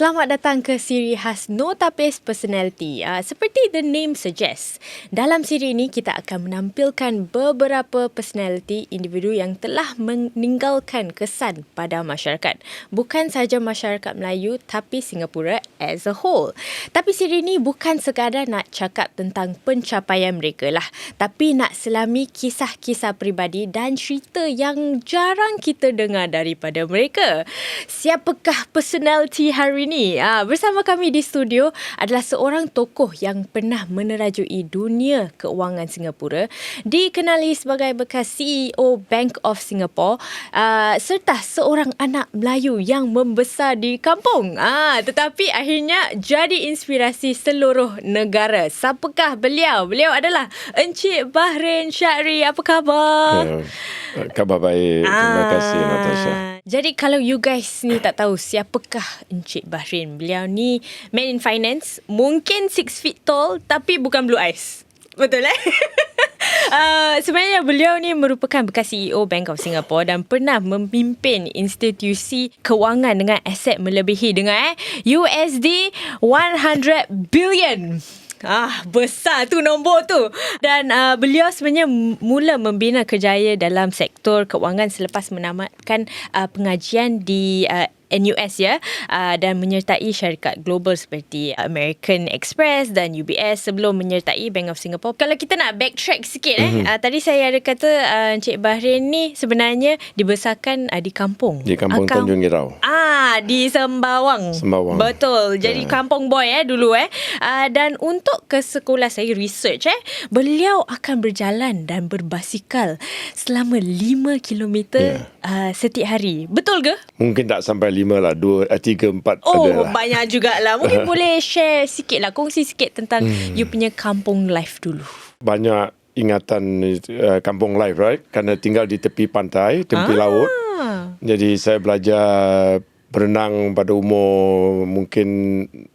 Selamat datang ke siri khas No Tapis Personality. Uh, seperti the name suggests, dalam siri ini kita akan menampilkan beberapa personality individu yang telah meninggalkan kesan pada masyarakat. Bukan sahaja masyarakat Melayu tapi Singapura as a whole. Tapi siri ini bukan sekadar nak cakap tentang pencapaian mereka lah. Tapi nak selami kisah-kisah pribadi dan cerita yang jarang kita dengar daripada mereka. Siapakah personality hari hari ini ah, bersama kami di studio adalah seorang tokoh yang pernah menerajui dunia keuangan Singapura, dikenali sebagai bekas CEO Bank of Singapore uh, serta seorang anak Melayu yang membesar di kampung. Ah, tetapi akhirnya jadi inspirasi seluruh negara. Siapakah beliau? Beliau adalah Encik Bahrain Syahri. Apa khabar? Ya, khabar baik. Terima kasih Natasha. Jadi kalau you guys ni tak tahu siapakah Encik Bahrain. Beliau ni man in finance, mungkin 6 feet tall tapi bukan blue eyes. Betul eh? uh, sebenarnya beliau ni merupakan bekas CEO Bank of Singapore dan pernah memimpin institusi kewangan dengan aset melebihi dengan eh USD 100 billion. Ah, besar tu nombor tu. Dan uh, beliau sebenarnya mula membina kerjaya dalam sektor kewangan selepas menamatkan uh, pengajian di uh, NUS ya uh, dan menyertai syarikat global seperti American Express dan UBS sebelum menyertai Bank of Singapore. Kalau kita nak backtrack sikit mm-hmm. eh uh, tadi saya ada kata uh, Encik Bahrain ni sebenarnya dibesarkan uh, di kampung. Di kampung Akam, Tanjung Irau. Ah di Sembawang. Sembawang. Betul. Jadi yeah. kampung boy eh dulu eh. Uh, dan untuk ke sekolah saya research eh beliau akan berjalan dan berbasikal selama 5 km yeah. uh, setiap hari. Betul ke? Mungkin tak sampai lima lah dua eh, tiga empat oh, ada lah. banyak jugalah mungkin boleh share sikit lah kongsi sikit tentang hmm. you punya kampung life dulu banyak ingatan uh, kampung life right kerana tinggal di tepi pantai tepi ah. laut jadi saya belajar berenang pada umur mungkin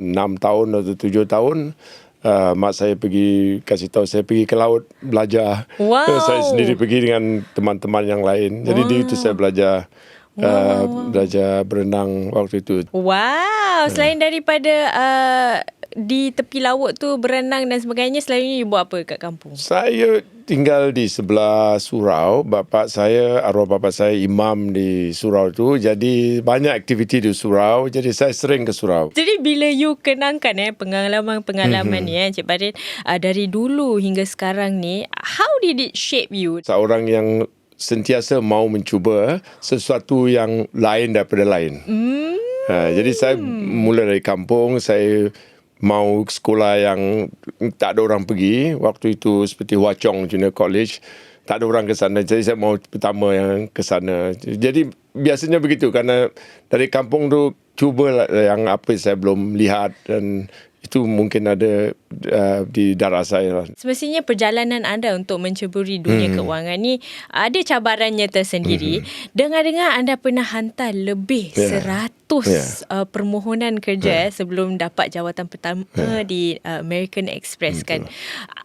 enam tahun atau tujuh tahun Uh, mak saya pergi kasih tahu saya pergi ke laut belajar. Wow. saya sendiri pergi dengan teman-teman yang lain. Jadi wow. di itu saya belajar wow. uh, belajar berenang waktu itu. Wow, selain uh. daripada uh, di tepi laut tu berenang dan sebagainya, selain you buat apa kat kampung? Saya tinggal di sebelah surau. Bapak saya, arwah bapak saya imam di surau tu. Jadi banyak aktiviti di surau. Jadi saya sering ke surau. Jadi bila you kenangkan eh pengalaman-pengalaman mm-hmm. ni eh Cik Barin, uh, dari dulu hingga sekarang ni, how did it shape you? Seorang yang sentiasa mau mencuba sesuatu yang lain daripada lain. Mm. Ha, jadi saya mula dari kampung, saya mau sekolah yang tak ada orang pergi. Waktu itu seperti Hua Chong Junior College, tak ada orang ke sana. Jadi saya mau pertama yang ke sana. Jadi biasanya begitu kerana dari kampung tu cuba yang apa saya belum lihat dan itu mungkin ada uh, di darah saya. Lah. Semestinya perjalanan anda untuk menceburi dunia hmm. keuangan ni ada cabarannya tersendiri. Hmm. Dengar-dengar anda pernah hantar lebih yeah. seratus yeah. uh, permohonan kerja yeah. sebelum dapat jawatan pertama yeah. di uh, American Express kan.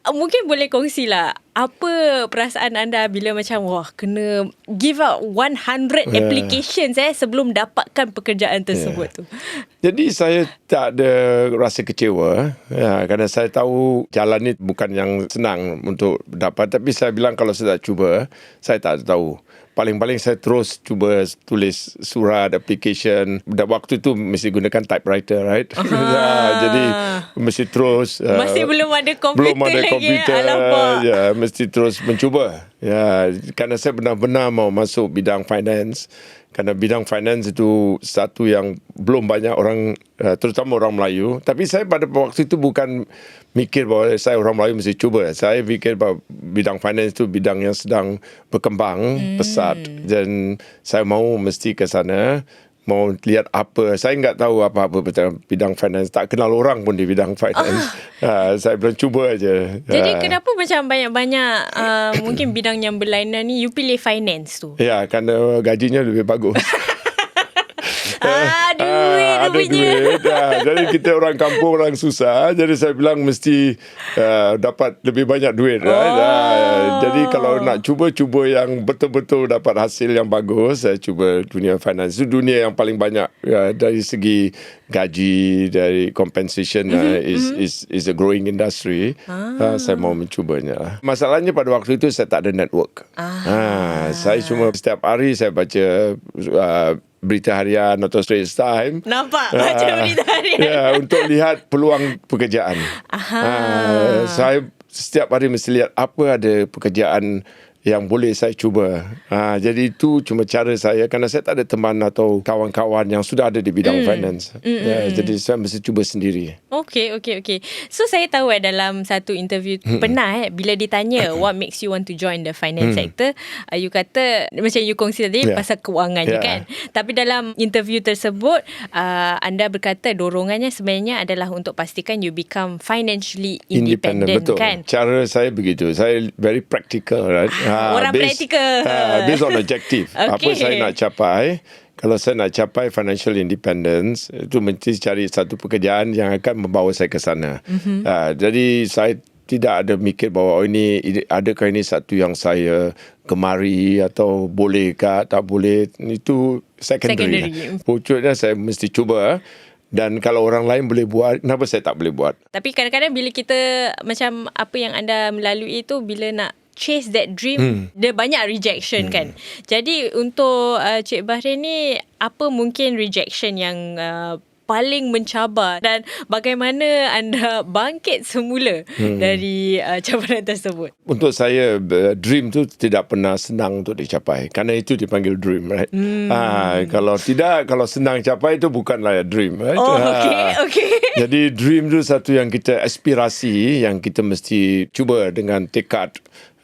Uh, mungkin boleh kongsilah apa perasaan anda bila macam wah kena give out 100 yeah. applications eh sebelum dapatkan pekerjaan tersebut yeah. tu. Jadi saya tak ada rasa kecewa ya kerana saya tahu jalan ni bukan yang senang untuk dapat. Tapi saya bilang kalau saya tak cuba saya tak tahu paling-paling saya terus cuba tulis surat application. Dan waktu tu mesti gunakan typewriter right? Ya, jadi mesti terus masih uh, belum ada komputer belum ada lagi komputer. Ya mesti terus mencuba. Ya kerana saya benar-benar mau masuk bidang finance. Kerana bidang finance itu satu yang belum banyak orang uh, terutama orang Melayu. Tapi saya pada waktu itu bukan mikir bahawa saya orang Melayu mesti cuba. Saya fikir bahawa bidang finance itu bidang yang sedang berkembang hmm. pesat. Dan saya mau mesti ke sana mau lihat apa. Saya enggak tahu apa-apa tentang bidang finance. Tak kenal orang pun di bidang finance. Uh. uh, saya belum cuba aja jadi uh. kenapa macam banyak-banyak uh, mungkin bidang yang berlainan ni you pilih finance tu? Ya kerana gajinya lebih bagus Ah, duit Ah, ada rupanya. duit. Ah, jadi kita orang kampung orang susah. Jadi saya bilang mesti uh, dapat lebih banyak duit. Right? Oh. Ah, jadi kalau nak cuba-cuba yang betul-betul dapat hasil yang bagus, saya cuba dunia finance. Itu dunia yang paling banyak uh, dari segi gaji, dari compensation Mhm, uh, is, is is a growing industry. Ah. Uh, saya mau mencubanya. Masalahnya pada waktu itu saya tak ada network. Ah. saya cuma setiap hari saya baca uh, berita harian atau Straits Time. Nampak baca Ah, berita harian. Ya, untuk lihat peluang pekerjaan. Aha. Ah, saya setiap hari mesti lihat apa ada pekerjaan yang boleh saya cuba. Ha, jadi itu cuma cara saya kerana saya tak ada teman atau kawan-kawan yang sudah ada di bidang Hmm. finance. Ya, jadi saya mesti cuba sendiri. Okay, okay, okay. So saya tahu eh dalam satu interview Hmm. pernah eh bila ditanya what makes you want to join the finance sector, uh, you kata macam you kongsi tadi Yeah. pasal kewangan je Yeah. kan. Tapi dalam interview tersebut uh, anda berkata dorongannya sebenarnya adalah untuk pastikan you become financially independent, betul. kan. Cara saya begitu. Saya very practical, right? Ha, orang praktikal. Ha, based on objective. Apa Okay. saya nak capai. Kalau saya nak capai financial independence, itu mesti cari satu pekerjaan yang akan membawa saya ke sana. Mhm. Mm-hmm. Ha, jadi saya tidak ada mikir bahawa oh ini adakah ini satu yang saya gemari atau bolehkah tak boleh itu secondary. Secondary. Pucuknya saya mesti cuba dan kalau orang lain boleh buat kenapa saya tak boleh buat? Tapi kadang-kadang bila kita macam apa yang anda melalui itu bila nak chase that dream hmm. dia banyak rejection hmm. kan. Jadi untuk uh, Cik Bahrain ni apa mungkin rejection yang uh, paling mencabar dan bagaimana anda bangkit semula hmm. dari uh, cabaran tersebut? Untuk saya uh, dream tu tidak pernah senang untuk dicapai. Kerana itu dipanggil dream, right? Hmm. Ha, kalau tidak, kalau senang capai itu bukanlah dream, right? Oh, Ha. okey, okey. Jadi dream tu satu yang kita aspirasi yang kita mesti cuba dengan tekad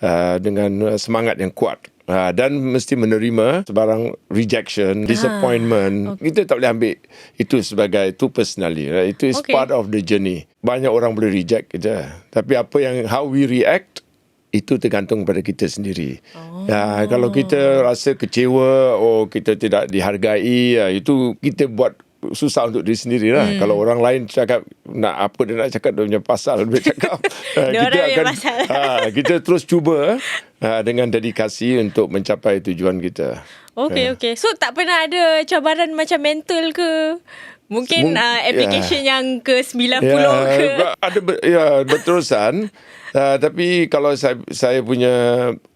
uh, dengan uh, semangat yang kuat. Uh, dan mesti menerima sebarang rejection, disappointment. Okay. Kita tak boleh ambil itu sebagai itu personally. Right? Itu is okay. part of the journey. Banyak orang boleh reject kita. Tapi apa yang how we react itu tergantung pada kita sendiri. Oh. Ya, kalau kita rasa kecewa oh kita tidak dihargai, ya, itu kita buat susah untuk diri sendiri lah. Hmm. Kalau orang lain cakap nak apa dia nak cakap dia punya pasal dia cakap. Dia punya pasal. ha, kita terus cuba ha, dengan dedikasi untuk mencapai tujuan kita. Okey, Ya. okey. So tak pernah ada cabaran macam mental ke? Mungkin Mung- uh, application ya. yang ke-90 Ya, ke? ba- ada ber- ya berterusan. uh, tapi kalau saya saya punya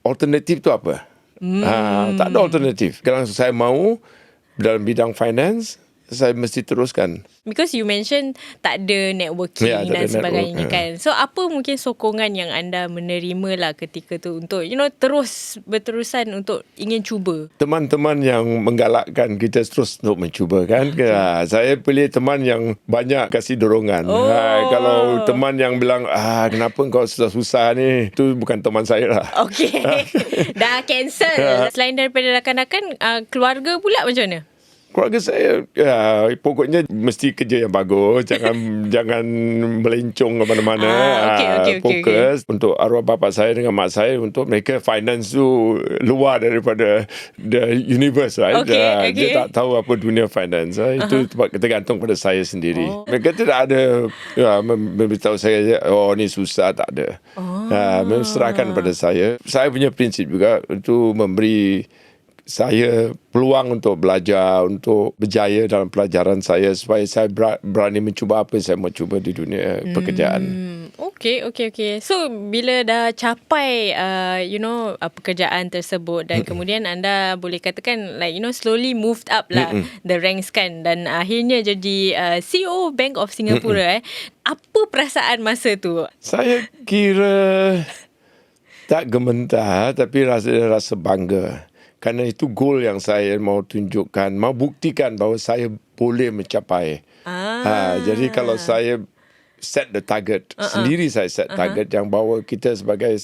alternatif tu apa? Hmm. Uh, tak ada alternatif. Kalau saya mau dalam bidang finance, saya mesti teruskan. Because you mention tak ada networking Ya, tak dan ada sebagainya network, kan. So apa mungkin sokongan yang anda menerima lah ketika tu untuk you know terus berterusan untuk ingin cuba? Teman-teman yang menggalakkan kita terus untuk mencuba kan. Ha, saya pilih teman yang banyak kasih dorongan. Oh. Ha, kalau teman yang bilang, ah kenapa kau susah-susah ni, itu bukan teman saya lah. Okay. Dah cancel. Selain daripada rakan-rakan, keluarga pula macam mana? Keluarga saya ya, pokoknya mesti kerja yang bagus, jangan jangan melencong ke mana-mana. Ah, okey, Ah, okey, okey, fokus untuk arwah bapa saya dengan mak saya untuk mereka finance tu luar daripada the universe right. Okey, Ah, okey. Dia tak tahu apa dunia finance. Ah, Itu uh-huh. tergantung pada saya sendiri. Oh. Mereka tidak ada ya, mem- memberitahu saya oh ni susah tak ada. Oh. Ha, serahkan pada saya. Saya punya prinsip juga untuk memberi saya peluang untuk belajar, untuk berjaya dalam pelajaran saya supaya saya ber- berani mencuba apa yang saya mau cuba di dunia pekerjaan. Hmm, okay, okay, okay. So, bila dah capai, uh, you know, uh, pekerjaan tersebut dan kemudian anda boleh katakan, like, you know, slowly moved up lah the ranks kan dan akhirnya jadi uh, CEO Bank of Singapore eh. Apa perasaan masa tu? Saya kira tak gementar tapi rasa rasa bangga. Kerana itu goal yang saya mau tunjukkan, mau buktikan bahawa saya boleh mencapai. Ah. Ha, jadi kalau saya set the target, uh-uh. sendiri saya set uh-huh. target yang bahawa kita sebagai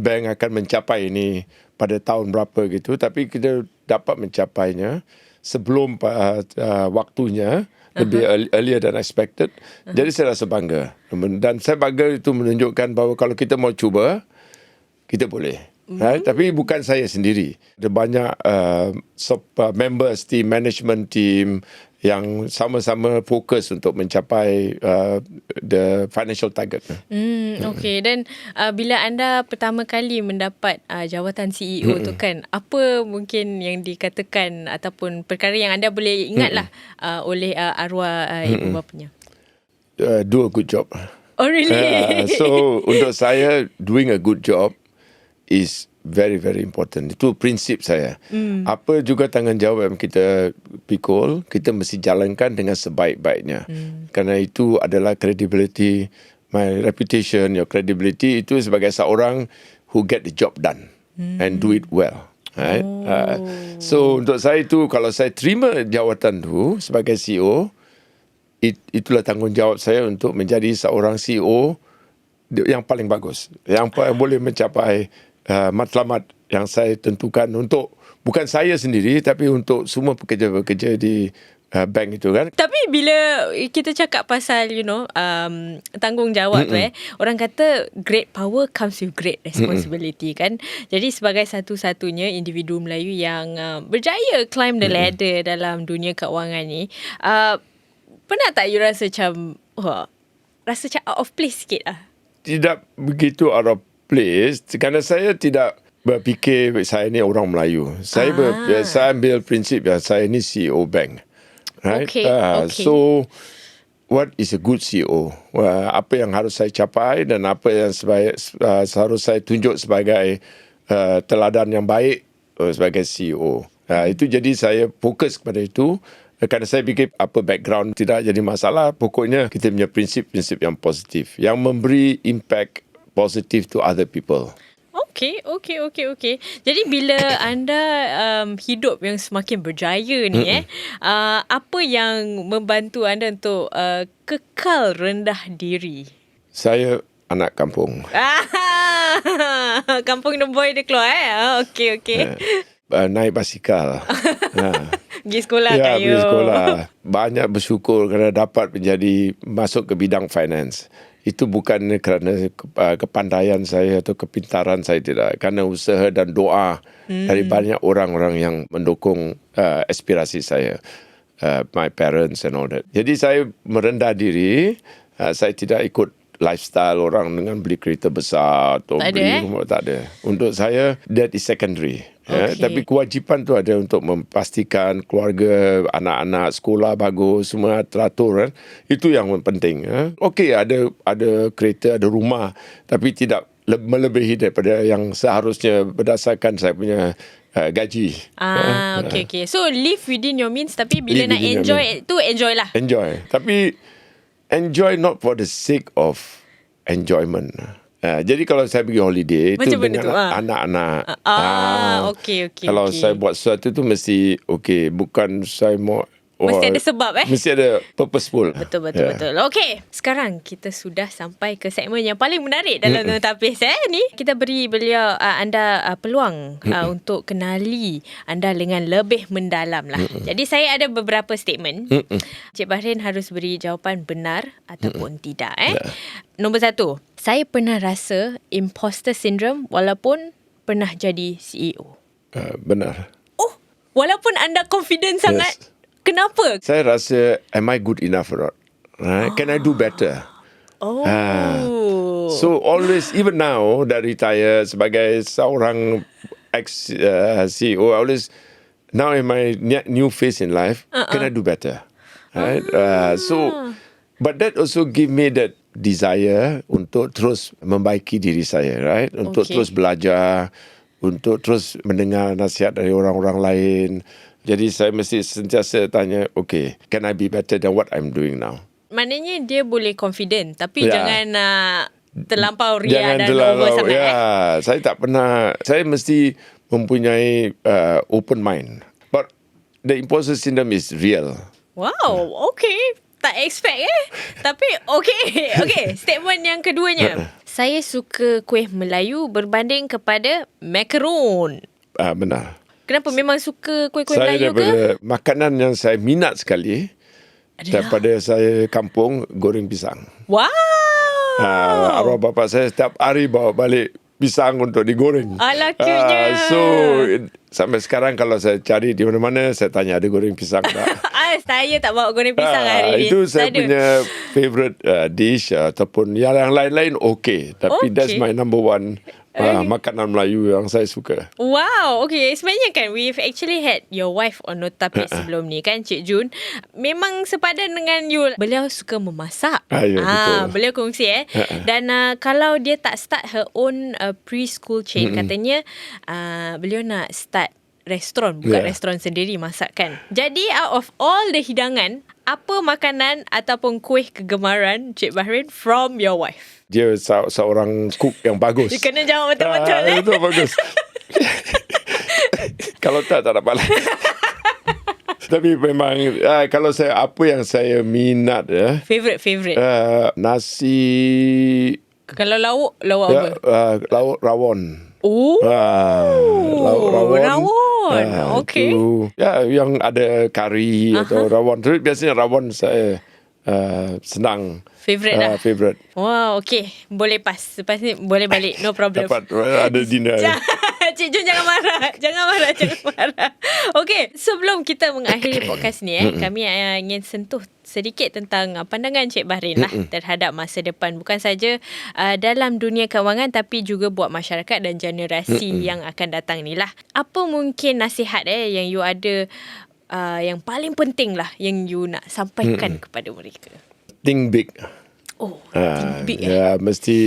bank akan mencapai ini pada tahun berapa gitu, tapi kita dapat mencapainya sebelum uh, uh, waktunya lebih uh-huh. earlier than expected. Uh-huh. Jadi saya rasa bangga. Dan saya bangga itu menunjukkan bahawa kalau kita mau cuba, kita boleh. Mm. Right? Tapi bukan saya sendiri. Ada banyak uh, sub, uh, members team, management team yang sama-sama fokus untuk mencapai uh, the financial target. Hmm, okay. Dan uh, bila anda pertama kali mendapat uh, jawatan CEO tu kan, apa mungkin yang dikatakan ataupun perkara yang anda boleh ingatlah uh, oleh uh, arwah uh, ibu bapanya? Uh, do a good job. Oh really? Uh, so untuk saya doing a good job is very very important. Itu prinsip saya. Mm. Apa juga tanggungjawab yang kita pikul, kita mesti jalankan dengan sebaik-baiknya. Mm. Karena itu adalah credibility, my reputation, your credibility itu sebagai seorang who get the job done mm. and do it well. Right? Oh. Uh, so untuk saya itu kalau saya terima jawatan tu sebagai CEO, it, itulah tanggungjawab saya untuk menjadi seorang CEO yang paling bagus, yang boleh mencapai uh, matlamat yang saya tentukan untuk bukan saya sendiri tapi untuk semua pekerja-pekerja di uh, bank itu kan. Tapi bila kita cakap pasal you know um, tanggungjawab Mm-mm. tu eh orang kata great power comes with great responsibility Mm-mm. kan. Jadi sebagai satu-satunya individu Melayu yang uh, berjaya climb the ladder Mm-mm. dalam dunia keuangan ni uh, pernah tak you rasa macam oh, rasa macam out of place sikit ah? Tidak begitu out of place kerana saya tidak berfikir saya ni orang Melayu. Saya ah. ber, saya ambil prinsip ya saya ni CEO bank. Right? Okay, uh, okay. So what is a good CEO? Uh, apa yang harus saya capai dan apa yang sebaik, uh, harus saya tunjuk sebagai uh, teladan yang baik uh, sebagai CEO. Uh, itu jadi saya fokus kepada itu. Kerana saya fikir apa background tidak jadi masalah. Pokoknya kita punya prinsip-prinsip yang positif. Yang memberi impact positive to other people. Okay, okay, okay, okay. Jadi bila anda um, hidup yang semakin berjaya ni Mm-mm. eh, uh, apa yang membantu anda untuk uh, kekal rendah diri? Saya anak kampung. kampung the boy dia keluar eh. Okay, okay. Uh, naik basikal. ha. Pergi sekolah ya, kayu. pergi sekolah. Banyak bersyukur kerana dapat menjadi masuk ke bidang finance itu bukan kerana uh, kepandaian saya atau kepintaran saya tidak kerana usaha dan doa hmm. dari banyak orang-orang yang mendukung uh, aspirasi saya uh, my parents and all that jadi saya merendah diri uh, saya tidak ikut lifestyle orang dengan beli kereta besar atau tak beli ada, eh? rumah tak ada untuk saya that is secondary Okay. Ya, tapi kewajipan tu ada untuk memastikan keluarga, anak-anak, sekolah bagus, semua teratur kan. Itu yang penting. Ya. Okey, ada ada kereta, ada rumah, tapi tidak melebihi daripada yang seharusnya berdasarkan saya punya uh, gaji. Ah, ya. okey okey. So live within your means tapi bila live nak enjoy tu enjoy lah. Enjoy. Tapi enjoy not for the sake of enjoyment. Uh, jadi kalau saya pergi holiday Macam itu dengan tu, ha? anak-anak. Ah, uh, okey okey. Kalau okay. saya buat sesuatu tu mesti okey, bukan saya mau Mesti ada sebab eh Mesti ada purposeful Betul betul yeah. betul Okay Sekarang kita sudah sampai ke segmen yang paling menarik Dalam mm tapis eh ni Kita beri beliau uh, Anda uh, peluang uh, Untuk kenali Anda dengan lebih mendalam lah Mm-mm. Jadi saya ada beberapa statement Mm-mm. Cik Bahrain harus beri jawapan benar Ataupun Mm-mm. tidak eh yeah. Nombor satu Saya pernah rasa Imposter syndrome Walaupun Pernah jadi CEO uh, Benar Oh Walaupun anda confident yes. sangat Kenapa? Saya rasa am I good enough or not? Right? Can I do better? Oh. Uh, so always even now dah retire sebagai seorang ex uh, CEO always now in my new phase in life uh-uh. can I do better? Right? Uh, so but that also give me that desire untuk terus membaiki diri saya, right? Untuk okay. terus belajar, untuk terus mendengar nasihat dari orang-orang lain. Jadi saya mesti sentiasa tanya, okay, can I be better than what I'm doing now? Maknanya dia boleh confident, tapi yeah. jangan uh, terlampau ria jangan dan terlalu, sangat. Ya, eh? saya tak pernah, saya mesti mempunyai uh, open mind. But the imposter syndrome is real. Wow, okay. Tak expect eh. Tapi okay. Okay, statement yang keduanya. saya suka kuih Melayu berbanding kepada macaron. Ah, uh, benar. Kenapa memang suka kuih-kuih Melayu ke? Saya makanan yang saya minat sekali Adalah. daripada saya kampung goreng pisang. Wow. Uh, arwah bapa saya setiap hari bawa balik pisang untuk digoreng. Alah, cute-nya. Ah, so sampai sekarang kalau saya cari di mana-mana saya tanya ada goreng pisang tak. ah, saya tak bawa goreng pisang Ah, hari ni. Itu saya Tak ada. punya favorite uh, dish uh, ataupun yang lain-lain okey. Tapi Okey. that's my number one uh, makanan Melayu yang saya suka. Wow, okay. Sebenarnya kan we've actually had your wife on Notapis sebelum ni kan Cik Jun. Memang sepadan dengan you. Beliau suka memasak. Ah, ya, betul. Beliau kongsi eh. Dan uh, kalau dia tak start her own uh, preschool chain katanya uh, beliau nak start restoran bukan Yeah. restoran sendiri masakan. Jadi out of all the hidangan, apa makanan ataupun kuih kegemaran Cik Bahrain from your wife? Dia se- seorang cook yang bagus. Dia kena jawab betul-betul Ah, eh. Itu bagus. kalau tak, tak dapat lah. Tapi memang uh, kalau saya apa yang saya minat ya Favorite favorite. uh, nasi Kalau lauk, lauk ya, apa? uh, lauk rawon. Oh. Lauk rawon. rawon. Ah, Okey. ya, yang ada kari atau rawon. Tapi biasanya rawon saya uh, senang. Favorite Ah, dah. Favorite. Wow, okay. Boleh pas. Lepas ni boleh balik. No problem. Dapat uh, ada dinner. Cik Jun jangan marah. Jangan marah. Jangan marah. Okay. Sebelum kita mengakhiri podcast ni eh, kami uh, ingin sentuh sedikit tentang uh, pandangan Cik Bahrain lah terhadap masa depan. Bukan saja uh, dalam dunia kewangan tapi juga buat masyarakat dan generasi yang akan datang ni lah. Apa mungkin nasihat eh yang you ada uh, yang paling penting lah yang you nak sampaikan kepada mereka? Think big. Oh, Ah, think big eh. ya, mesti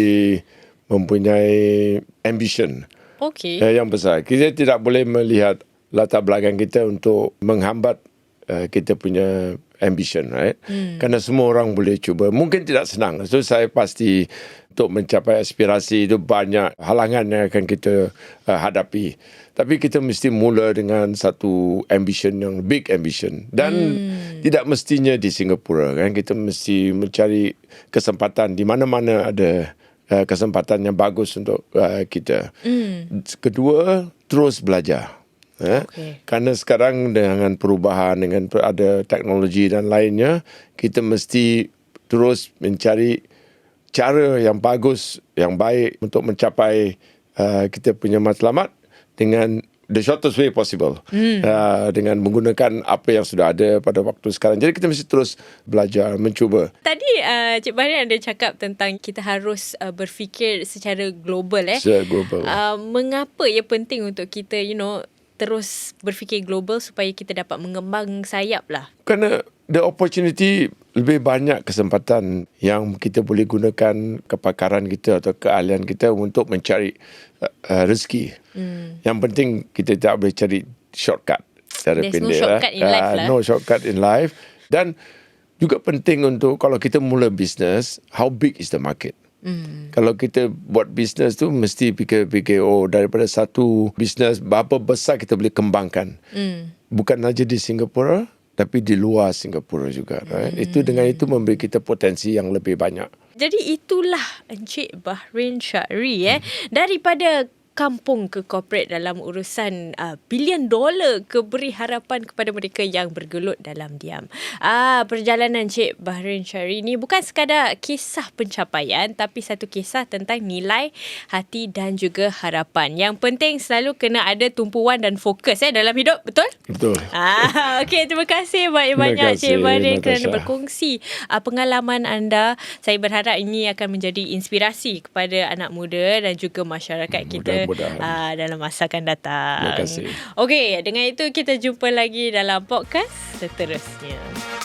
mempunyai ambition Okay. ya, yang besar. Kita tidak boleh melihat latar belakang kita untuk menghambat uh, kita punya ambition, right? Hmm. Kerana semua orang boleh cuba. Mungkin tidak senang. So saya pasti untuk mencapai aspirasi itu banyak halangan yang akan kita uh, hadapi. Tapi kita mesti mula dengan satu ambition yang big ambition dan hmm. tidak mestinya di Singapura kan. Kita mesti mencari kesempatan di mana-mana ada uh, kesempatan yang bagus untuk uh, kita. Mm. Kedua, terus belajar. Eh? Okey. Kerana sekarang dengan perubahan, dengan ada teknologi dan lainnya, kita mesti terus mencari cara yang bagus, yang baik untuk mencapai uh, kita punya matlamat dengan the shortest way possible. Mm. Uh, dengan menggunakan apa yang sudah ada pada waktu sekarang. Jadi kita mesti terus belajar, mencuba. Tadi uh, Cik Bahrain ada cakap tentang kita harus uh, berfikir secara global eh. Secara global. Uh, mengapa ia penting untuk kita you know terus berfikir global supaya kita dapat mengembang sayap lah. Kerana the opportunity lebih banyak kesempatan yang kita boleh gunakan kepakaran kita atau keahlian kita untuk mencari uh, uh, rezeki. Hmm. Yang penting kita tak boleh cari shortcut There's no pendek. shortcut in Ah, life lah. No shortcut in life. Dan juga penting untuk kalau kita mula bisnes, how big is the market? Hmm. Kalau kita buat bisnes tu mesti fikir-fikir oh daripada satu bisnes berapa besar kita boleh kembangkan. Hmm. Bukan saja di Singapura tapi di luar Singapura juga. Right? Hmm. Itu dengan itu memberi kita potensi yang lebih banyak. Jadi itulah Encik Bahrain Syari eh daripada kampung ke corporate dalam urusan uh, bilion dolar keberi harapan kepada mereka yang bergelut dalam diam. Ah perjalanan Cik Bahrain Syari ni bukan sekadar kisah pencapaian tapi satu kisah tentang nilai, hati dan juga harapan. Yang penting selalu kena ada tumpuan dan fokus eh dalam hidup, betul? Betul. Ah, okey terima kasih banyak-banyak Cik Bahrain kerana berkongsi uh, pengalaman anda. Saya berharap ini akan menjadi inspirasi kepada anak muda dan juga masyarakat kita Mudah-mudahan. uh, dalam masa akan datang. Terima kasih. Okey, dengan itu kita jumpa lagi dalam podcast seterusnya.